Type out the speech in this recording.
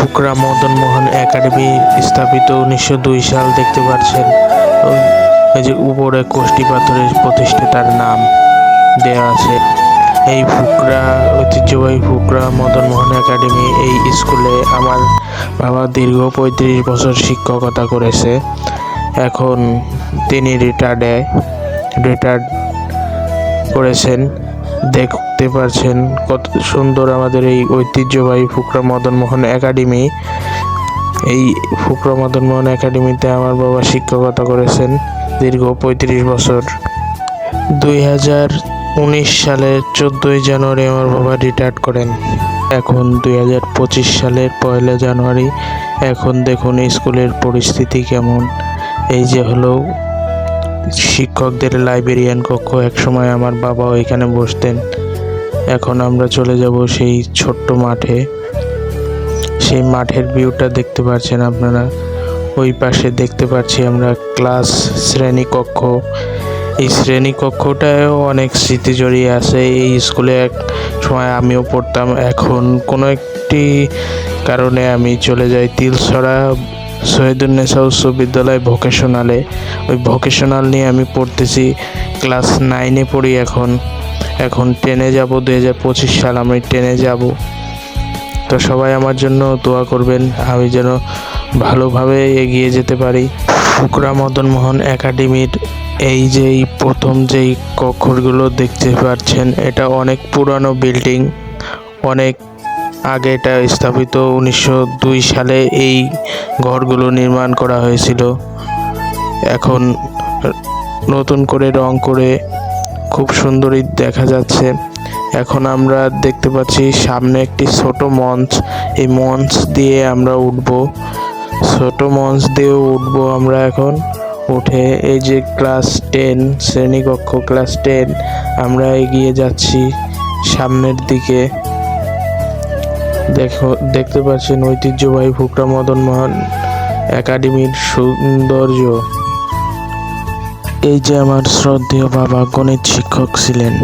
Fukra Madan Mohan academy স্থাপিত উনিশশো দুই সাল দেখতে পাচ্ছেন। এই যে উপরে কোষ্টি পাথরের প্রতিষ্ঠাতার নাম দেওয়া আছে। এই ফুকরা, ঐতিহ্যবাহী ফুকরা মদন মোহন একাডেমি এই স্কুলে আমার বাবা দীর্ঘ পঁয়ত্রিশ বছর শিক্ষকতা করেছে। এখন তিনি রিটায়ার্ডে রিটায়ার্ড করেছেন। দেখতে পারছেন কত সুন্দর আমাদের এই ঐতিহ্যবাহী ফুকরা মদন মোহন একাডেমি। এই ফুকরা মদন মোহন একাডেমিতে আমার বাবা শিক্ষকতা করেছেন দীর্ঘ পঁয়ত্রিশ বছর। দুই হাজার উনিশ সালের চোদ্দোই জানুয়ারি আমার বাবা রিটায়ার্ড করেন। এখন দুই হাজার পঁচিশ সালের পয়লা জানুয়ারি। এখন দেখুন স্কুলের পরিস্থিতি কেমন। এই যে হলো শিক্ষকদের লাইব্রেরিয়ান কক্ষ একসময় আমার বাবাও এখানে বসতেন। এখন আমরা চলে যাব সেই ছোট্ট মাঠে। সেই মাঠের ভিউটা দেখতে পাচ্ছেন আপনারা। ওই পাশে দেখতে পাচ্ছি আমরা ক্লাস শ্রেণীকক্ষ এই শ্রেণীকক্ষটায়ও অনেক স্মৃতি জড়িয়ে আছে। এই স্কুলে এক সময় আমিও পড়তাম। এখন কোনো একটি কারণে আমি চলে যাই তিলছড়া শহীদুন্নেসা উচ্চ বিদ্যালয় ভোকেশনালে। ওই ভোকেশনাল নিয়ে আমি পড়তেছি ক্লাস নাইনে পড়ি এখন। এখন টেনে যাব দু হাজার পঁচিশ সাল, আমি টেনে যাব। তো সবাই আমার জন্য দোয়া করবেন, আমি যেন ভালোভাবে এগিয়ে যেতে পারি। ফুকরা মদন মোহন একাডেমির এই যে প্রথম যেই কক্ষরগুলো দেখতে পাচ্ছেন, এটা অনেক পুরানো বিল্ডিং, অনেক আগে এটা স্থাপিত উনিশশো দুই সালে এই ঘরগুলো নির্মাণ করা হয়েছিল। এখন নতুন করে রং করে খুব সুন্দরই দেখা যাচ্ছে। এখন আমরা দেখতে পাচ্ছি সামনে একটি ছোট মঞ্চ। এই মঞ্চ দিয়ে আমরা উঠব। ছোট মঞ্চ দিয়ে উঠব আমরা এখন। উঠে এই যে ক্লাস টেন, শ্রেণীকক্ষ ক্লাস টেন, আমরা এগিয়ে যাচ্ছি সামনের দিকে। দেখো, দেখতে পাচ্ছেন ঐতিহ্যবাহী ফুকরা মদন মোহন একাডেমির সৌন্দর্য। এই যে আমার শ্রদ্ধেয় বাবা গণিত শিক্ষক ছিলেন।